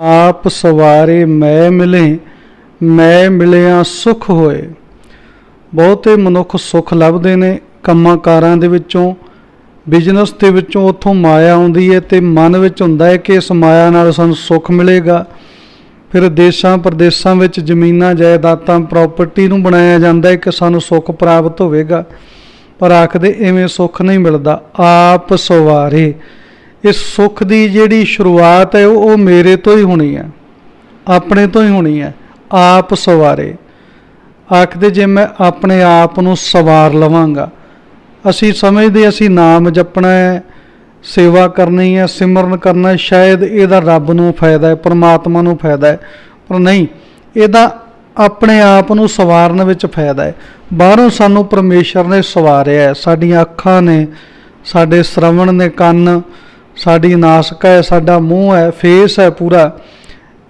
ਆਪ ਸਵਾਰੇ ਮੈਂ ਮਿਲੇ, ਮੈਂ ਮਿਲਿਆ ਸੁਖ ਹੋਏ। ਬਹੁਤੇ ਮਨੁੱਖ ਸੁਖ ਲੱਭਦੇ ਨੇ ਕੰਮਾਂ ਕਾਰਾਂ ਦੇ ਵਿੱਚੋਂ ਬਿਜ਼ਨਸ ਦੇ ਵਿੱਚੋਂ ਉੱਥੋਂ ਮਾਇਆ ਆਉਂਦੀ ਹੈ ਤੇ ਮਨ ਵਿੱਚ ਹੁੰਦਾ ਹੈ ਕਿ ਇਸ ਮਾਇਆ ਨਾਲ ਸਾਨੂੰ ਸੁੱਖ ਮਿਲੇਗਾ। ਫਿਰ ਦੇਸ਼ਾਂ ਪ੍ਰਦੇਸ਼ਾਂ ਵਿੱਚ ਜ਼ਮੀਨਾਂ, ਜਾਇਦਾਦਾਂ ਪ੍ਰਾਪਰਟੀ ਨੂੰ ਬਣਾਇਆ ਜਾਂਦਾ ਹੈ ਕਿ ਸਾਨੂੰ ਸੁੱਖ ਪ੍ਰਾਪਤ ਹੋਵੇਗਾ। ਪਰ ਆਖਦੇ ਐਵੇਂ ਸੁੱਖ ਨਹੀਂ ਮਿਲਦਾ। ਆਪ ਸਵਾਰੇ। ਇਸ ਸੁੱਖ ਦੀ ਜਿਹੜੀ ਸ਼ੁਰੂਆਤ ਹੈ, ਉਹ ਮੇਰੇ ਤੋਂ ਹੀ ਹੋਣੀ ਹੈ, ਆਪਣੇ ਤੋਂ ਹੀ ਹੋਣੀ ਹੈ, ਆਪ ਸਵਾਰੇ। ਆਖਦੇ ਜੇ ਮੈਂ ਆਪਣੇ ਆਪ ਨੂੰ ਸਵਾਰ ਲਵਾਂਗਾ, ਅਸੀਂ ਸਮਝਦੇ ਅਸੀਂ ਨਾਮ ਜਪਣਾ ਹੈ, ਸੇਵਾ ਕਰਨੀ ਹੈ, ਸਿਮਰਨ ਕਰਨਾ ਸ਼ਾਇਦ ਇਹਦਾ ਰੱਬ ਨੂੰ ਫਾਇਦਾ ਹੈ, ਪਰਮਾਤਮਾ ਨੂੰ ਫਾਇਦਾ ਹੈ, ਪਰ ਨਹੀਂ, ਇਹਦਾ ਆਪਣੇ ਆਪ ਨੂੰ ਸਵਾਰਨ ਵਿੱਚ ਫਾਇਦਾ ਹੈ। ਬਾਹਰੋਂ ਸਾਨੂੰ ਪਰਮੇਸ਼ਰ ਨੇ ਸਵਾਰਿਆ ਹੈ, ਸਾਡੀਆਂ ਅੱਖਾਂ ਨੇ, ਸਾਡੇ ਸ਼ਰਵਣ ਨੇ, ਕੰਨ ਸਾਡੀ ਨਾਸਕ ਹੈ, ਸਾਡਾ ਮੂੰਹ ਹੈ ਫੇਸ ਹੈ ਪੂਰਾ।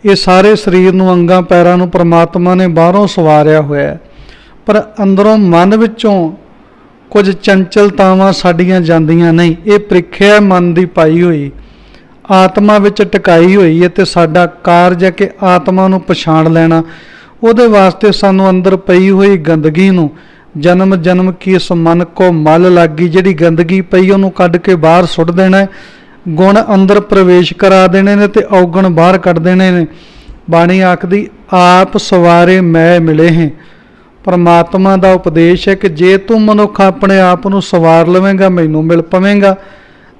ਇਹ ਸਾਰੇ ਸਰੀਰ ਨੂੰ, ਅੰਗਾਂ, ਪੈਰਾਂ ਨੂੰ ਪ੍ਰਮਾਤਮਾ ਨੇ ਬਾਹਰੋਂ ਸਵਾਰਿਆ ਹੋਇਆ ਹੈ। ਪਰ ਅੰਦਰੋਂ ਮਨ ਵਿੱਚੋਂ ਕੁਝ ਚੰਚਲਤਾਵਾਂ ਸਾਡੀਆਂ ਜਾਂਦੀਆਂ ਨਹੀਂ। ਇਹ ਪ੍ਰੀਖਿਆ ਮਨ ਦੀ ਪਾਈ ਹੋਈ। ਆਤਮਾ ਵਿੱਚ ਟਿਕਾਈ ਹੋਈ ਹੈ ਤੇ ਸਾਡਾ ਕਾਰਜ ਹੈ ਕਿ ਆਤਮਾ ਨੂੰ ਪਛਾਣ ਲੈਣਾ। ਉਹਦੇ ਵਾਸਤੇ ਸਾਨੂੰ ਅੰਦਰ ਪਈ ਹੋਈ ਗੰਦਗੀ ਨੂੰ ਜਨਮ ਜਨਮ ਕੀ ਇਸ ਮਨ ਕੋ ਮਲ ਲੱਗੀ ਜਿਹੜੀ ਗੰਦਗੀ ਪਈ, ਉਹਨੂੰ ਕੱਢ ਕੇ ਬਾਹਰ ਸੁੱਟ ਦੇਣਾ ਹੈ। ਗੁਣ ਅੰਦਰ ਪ੍ਰਵੇਸ਼ ਕਰਾ ਦੇਣੇ ਨੇ ਤੇ ਔਗਣ ਬਾਹਰ ਕੱਢ ਦੇਣੇ ਨੇ। ਬਾਣੀ ਆਖਦੀ ਆਪ ਸਵਾਰੇ ਮੈਂ ਮਿਲੇ ਹੈ। ਪਰਮਾਤਮਾ ਦਾ ਉਪਦੇਸ਼ ਹੈ ਕਿ ਜੇ ਤੂੰ ਮਨੁੱਖ ਆਪਣੇ ਆਪ ਨੂੰ ਸਵਾਰ ਲਵੇਂਗਾ ਮੈਨੂੰ ਮਿਲ ਪਵੇਂਗਾ।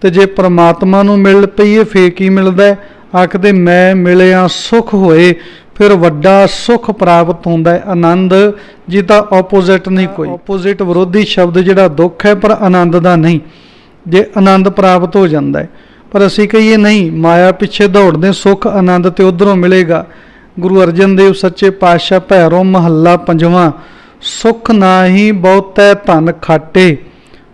ਤੇ ਜੇ ਪਰਮਾਤਮਾ ਨੂੰ ਮਿਲ ਪਈਏ ਫੇਰ ਕੀ ਮਿਲਦਾ? ਆਖਦੇ ਮੈਂ ਮਿਲਿਆ ਸੁਖ ਹੋਏ। ਫਿਰ ਵੱਡਾ ਸੁਖ ਪ੍ਰਾਪਤ ਹੁੰਦਾ ਹੈ। ਆਨੰਦ ਜਿਹਦਾ ਆਪੋਜ਼ਿਟ ਨਹੀਂ ਕੋਈ। ਆਪੋਜ਼ਿਟ ਵਿਰੋਧੀ ਸ਼ਬਦ ਜਿਹੜਾ ਦੁੱਖ ਹੈ ਪਰ ਆਨੰਦ ਦਾ ਨਹੀਂ। ਜੇ ਆਨੰਦ ਪ੍ਰਾਪਤ ਹੋ ਜਾਂਦਾ ਹੈ ਪਰ ਅਸੀਂ ਕਹੀਏ ਨਹੀਂ, ਮਾਇਆ ਪਿੱਛੇ ਦੌੜਦੇ ਸੁਖ ਆਨੰਦ ਤੇ ਉਧਰੋਂ ਮਿਲੇਗਾ। ਗੁਰੂ ਅਰਜਨ ਦੇਵ ਸੱਚੇ ਪਾਤਸ਼ਾਹ ਭੈਰੋ ਮਹੱਲਾ ਪੰਜਵਾਂ, ਸੁਖ ਨਾਹੀ ਬਹੁਤੈ ਧਨ ਖਾਟੇ,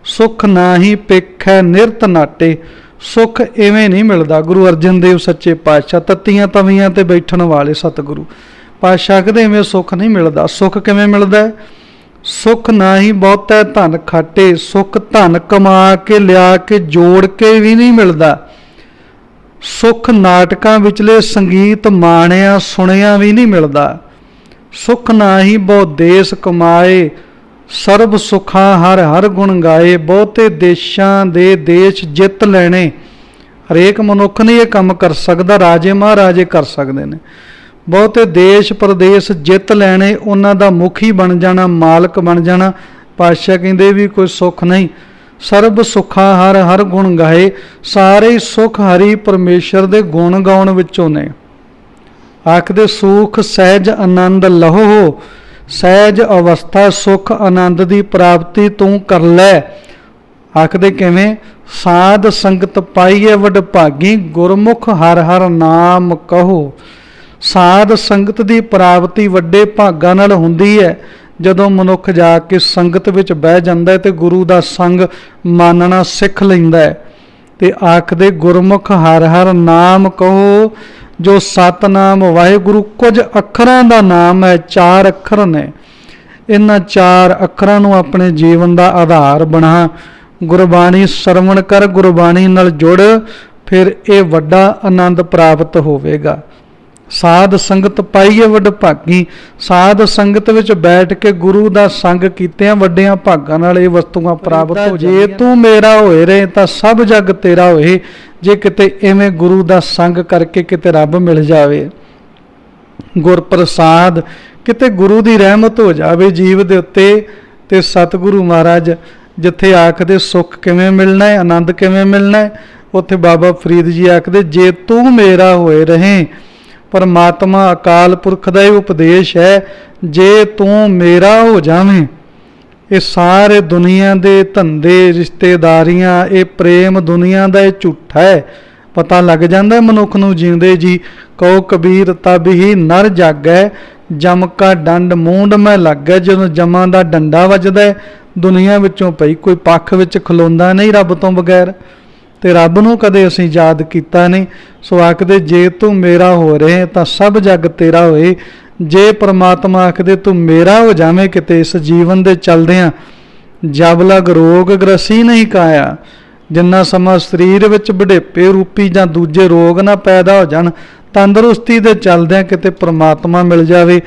ਸੁਖ ਨਾਹੀ ਪੇਖੈ ਨਿਰਤ ਨਾਟੇ, ਸੁਖ ਐਵੇਂ ਨਹੀਂ ਮਿਲਦਾ। ਗੁਰੂ ਅਰਜਨ ਦੇਵ ਸੱਚੇ ਪਾਤਸ਼ਾਹ ਤੱਤੀਆਂ ਤਵੀਆਂ ਤੇ ਬੈਠਣ ਵਾਲੇ ਸਤਿਗੁਰੂ। ਪਾਤਸ਼ਾਹ ਕਹਿੰਦੇ ਐਵੇਂ ਸੁਖ ਨਹੀਂ ਮਿਲਦਾ। ਸੁਖ ਕਿਵੇਂ ਮਿਲਦਾ? ਹੈ? ਸੁਖ ਨਾਹੀ ਬਹੁਤੈ ਧਨ ਖਾਟੇ, ਸੁਖ ਧਨ ਕਮਾ ਕੇ, ਲਿਆ ਕੇ, ਜੋੜ ਕੇ ਵੀ ਨਹੀਂ ਮਿਲਦਾ। ਸੁਖ ਨਾਟਕਾਂ ਵਿਚਲੇ ਸੰਗੀਤ ਮਾਣਿਆ, ਸੁਣਿਆ ਵੀ ਨਹੀਂ ਮਿਲਦਾ। ਸੁਖ ਨਾਹੀ ਬਹੁ ਦੇਸ ਕਮਾਏ, ਸਰਬ ਸੁਖਾਂ ਹਰ ਹਰ ਗੁਣ ਗਾਏ, ਬਹੁਤੇ ਦੇਸ਼ਾਂ ਦੇ ਦੇਸ਼ ਜਿੱਤ ਲੈਣੇ। ਹਰੇਕ ਮਨੁੱਖ ਨਹੀਂ ਇਹ ਕੰਮ ਕਰ ਸਕਦਾ, ਰਾਜੇ ਮਹਾਰਾਜੇ ਕਰ ਸਕਦੇ ਨੇ। ਬਹੁਤੇ ਦੇਸ਼ ਪ੍ਰਦੇਸ਼ ਜਿੱਤ ਲੈਣੇ, ਉਹਨਾਂ ਦਾ ਮੁਖੀ ਬਣ ਜਾਣਾ, ਮਾਲਕ ਬਣ ਜਾਣਾ। ਪਾਤਸ਼ਾਹ ਕਹਿੰਦੇ ਵੀ ਕੋਈ ਸੁੱਖ ਨਹੀਂ। ਸਰਬ ਸੁਖਾਂ ਹਰ ਹਰ ਗੁਣ ਗਾਏ, ਸਾਰੇ ਹੀ ਸੁਖ ਹਰੀ ਪਰਮੇਸ਼ਰ ਦੇ ਗੁਣ ਗਾਉਣ ਵਿੱਚੋਂ ਨੇ। ਆਖਦੇ, ਸੁਖ, ਸਹਿਜ, ਆਨੰਦ ਲਹੋ ਸਹਿਜ ਅਵਸਥਾ, ਸੁਖ, ਆਨੰਦ ਦੀ ਪ੍ਰਾਪਤੀ ਤੂੰ ਕਰ ਲੈ। ਆਖਦੇ ਕਿਵੇਂ? ਸਾਧ ਸੰਗਤ ਪਾਈਏ ਵਡ ਭਾਗੀ ਗੁਰਮੁਖ ਹਰ ਹਰ ਨਾਮ ਕਹੋ। ਸਾਧ ਸੰਗਤ ਦੀ ਪ੍ਰਾਪਤੀ ਵੱਡੇ ਭਾਗਾਂ ਨਾਲ ਹੁੰਦੀ ਹੈ। ਜਦੋਂ ਮਨੁੱਖ ਜਾ ਕੇ ਸੰਗਤ ਵਿੱਚ ਬਹਿ ਜਾਂਦਾ ਹੈ ਤੇ ਗੁਰੂ ਦਾ ਸੰਗ ਮੰਨਣਾ ਸਿੱਖ ਲੈਂਦਾ ਹੈ ਤੇ ਆਖਦੇ, ਗੁਰਮੁਖ ਹਰ ਹਰ ਨਾਮ ਕਹੋ, ਜੋ ਸਤਨਾਮ ਵਾਹਿਗੁਰੂ, ਕੁਝ ਅੱਖਰਾਂ ਦਾ ਨਾਮ ਹੈ, ਚਾਰ ਅੱਖਰ ਨੇ। ਇਹਨਾਂ ਚਾਰ ਅੱਖਰਾਂ ਨੂੰ ਆਪਣੇ ਜੀਵਨ ਦਾ ਆਧਾਰ ਬਣਾ। ਗੁਰਬਾਣੀ ਸਰਵਣ ਕਰ, ਗੁਰਬਾਣੀ ਨਾਲ ਜੁੜ, ਫਿਰ ਇਹ ਵੱਡਾ ਆਨੰਦ ਪ੍ਰਾਪਤ ਹੋਵੇਗਾ। ਸਾਧ ਸੰਗਤ ਪਾਈਏ ਵੱਡ ਭਾਗੀ ਸਾਧ ਸੰਗਤ ਵਿੱਚ ਬੈਠ ਕੇ ਗੁਰੂ ਦਾ ਸੰਗ ਕੀਤਿਆਂ ਵੱਡਿਆਂ ਭਾਗਾਂ ਨਾਲ ਇਹ ਵਸਤੂਆਂ ਪ੍ਰਾਪਤ ਹੋ ਜੇ ਤੂੰ ਮੇਰਾ ਹੋਏ ਰਹੇ ਤਾਂ ਸਭ ਜਗ ਤੇਰਾ ਹੋਏ ਜੇ ਕਿਤੇ ਐਵੇਂ ਗੁਰੂ ਦਾ ਸੰਗ ਕਰਕੇ ਕਿਤੇ ਰੱਬ ਮਿਲ ਜਾਵੇ। ਗੁਰ ਪ੍ਰਸਾਦ ਕਿਤੇ ਗੁਰੂ ਦੀ ਰਹਿਮਤ ਹੋ ਜਾਵੇ ਜੀਵ ਦੇ ਉੱਤੇ ਤੇ ਸਤਿਗੁਰੂ ਮਹਾਰਾਜ ਜਿੱਥੇ ਆਖਦੇ ਸੁੱਖ ਕਿਵੇਂ ਮਿਲਣਾ ਹੈ ਆਨੰਦ ਕਿਵੇਂ ਮਿਲਣਾ ਹੈ ਉੱਥੇ ਬਾਬਾ ਫਰੀਦ ਜੀ ਆਖਦੇ ਜੇ ਤੂੰ ਮੇਰਾ ਹੋਏ ਰਹੇ ਪਰਮਾਤਮਾ ਅਕਾਲ ਪੁਰਖ ਦਾ ਹੀ ਉਪਦੇਸ਼ ਹੈ ਜੇ ਤੂੰ ਮੇਰਾ ਹੋ ਜਾਵੇਂ ਇਹ ਸਾਰੇ ਦੁਨੀਆ ਦੇ ਧੰਦੇ ਰਿਸ਼ਤੇਦਾਰੀਆਂ ਇਹ ਪ੍ਰੇਮ ਦੁਨੀਆ ਦਾ ਇਹ ਝੂਠਾ ਹੈ। ਪਤਾ ਲੱਗ ਜਾਂਦਾ ਮਨੁੱਖ ਨੂੰ ਜਿਉਂਦੇ ਜੀ ਕਹੋ ਕਬੀਰ ਤਬ ਹੀ ਨਰ ਜਾਗੈ ਜਮ ਕਾ ਡੰਡ ਮੂੰਡ ਮੈਂ ਲੱਗੈ ਜਦੋਂ ਜਮਾਂ ਦਾ ਡੰਡਾ ਵੱਜਦਾ ਹੈ, ਦੁਨੀਆ ਵਿੱਚੋਂ ਪਈ ਕੋਈ ਪੱਖ ਵਿੱਚ ਖਲੋਂਦਾ ਨਹੀਂ ਰੱਬ ਤੋਂ ਬਗੈਰ। ਤੇ ਰੱਬ ਨੂੰ ਕਦੇ ਅਸੀਂ ਯਾਦ ਕੀਤਾ ਨਹੀਂ। ਸੋ ਆਖਦੇ, ਜੇ ਤੂੰ ਮੇਰਾ ਹੋ ਰਹੇ, ਤਾਂ ਸਭ ਜਗ ਤੇਰਾ ਹੋਏ। ਜੇ ਪ੍ਰਮਾਤਮਾ ਆਖਦੇ, ਤੂੰ ਮੇਰਾ ਹੋ ਜਾਵੇਂ, ਕਿਤੇ ਇਸ ਜੀਵਨ ਦੇ ਚਲਦਿਆਂ ਜਬ ਲਗ ਰੋਗ ਗ੍ਰਸੀ ਨਹੀਂ ਕਾਇਆ। ਜਿੰਨਾ ਸਮਾਂ ਸਰੀਰ ਵਿੱਚ ਬੁਢੇਪੇ ਰੂਪੀ ਜਾਂ ਦੂਜੇ ਰੋਗ ਨਾ ਪੈਦਾ ਹੋ ਜਾਣ, ਤੰਦਰੁਸਤੀ ਦੇ ਚੱਲਦਿਆਂ ਕਿਤੇ ਪ੍ਰਮਾਤਮਾ ਮਿਲ ਜਾਵੇ।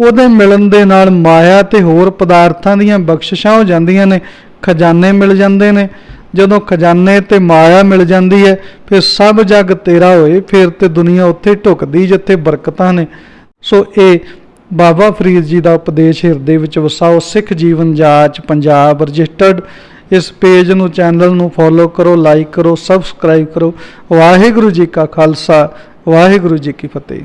ਉਹਦੇ ਮਿਲਣ ਦੇ ਨਾਲ ਮਾਇਆ ਤੇ ਹੋਰ ਪਦਾਰਥਾਂ ਦੀਆਂ ਬਖਸ਼ਿਸ਼ਾਂ ਹੋ ਜਾਂਦੀਆਂ ਨੇ, ਖਜ਼ਾਨੇ ਮਿਲ ਜਾਂਦੇ ਨੇ। ਜਦੋਂ ਖਜ਼ਾਨੇ ਤੇ ਮਾਇਆ ਮਿਲ ਜਾਂਦੀ ਹੈ, ਫਿਰ ਸਭ ਜੱਗ ਤੇਰਾ ਹੋਏ, ਫਿਰ ਤੇ ਦੁਨੀਆ ਉੱਥੇ ਢੁਕਦੀ ਜਿੱਥੇ ਬਰਕਤਾਂ ਨੇ। ਸੋ ਇਹ ਬਾਬਾ ਫਰੀਦ ਜੀ ਦਾ ਉਪਦੇਸ਼ ਹਿਰਦੇ ਵਿੱਚ ਵਸਾਓ, ਸਿੱਖ ਜੀਵਨ ਜਾਂਚ ਪੰਜਾਬ ਰਜਿਸਟਰਡ। ਇਸ ਪੇਜ ਨੂੰ, ਚੈਨਲ ਨੂੰ ਫੋਲੋ ਕਰੋ, ਲਾਈਕ ਕਰੋ, ਸਬਸਕ੍ਰਾਈਬ ਕਰੋ। ਵਾਹਿਗੁਰੂ ਜੀ ਕਾ ਖਾਲਸਾ, ਵਾਹਿਗੁਰੂ ਜੀ ਕੀ ਫਤਿਹ।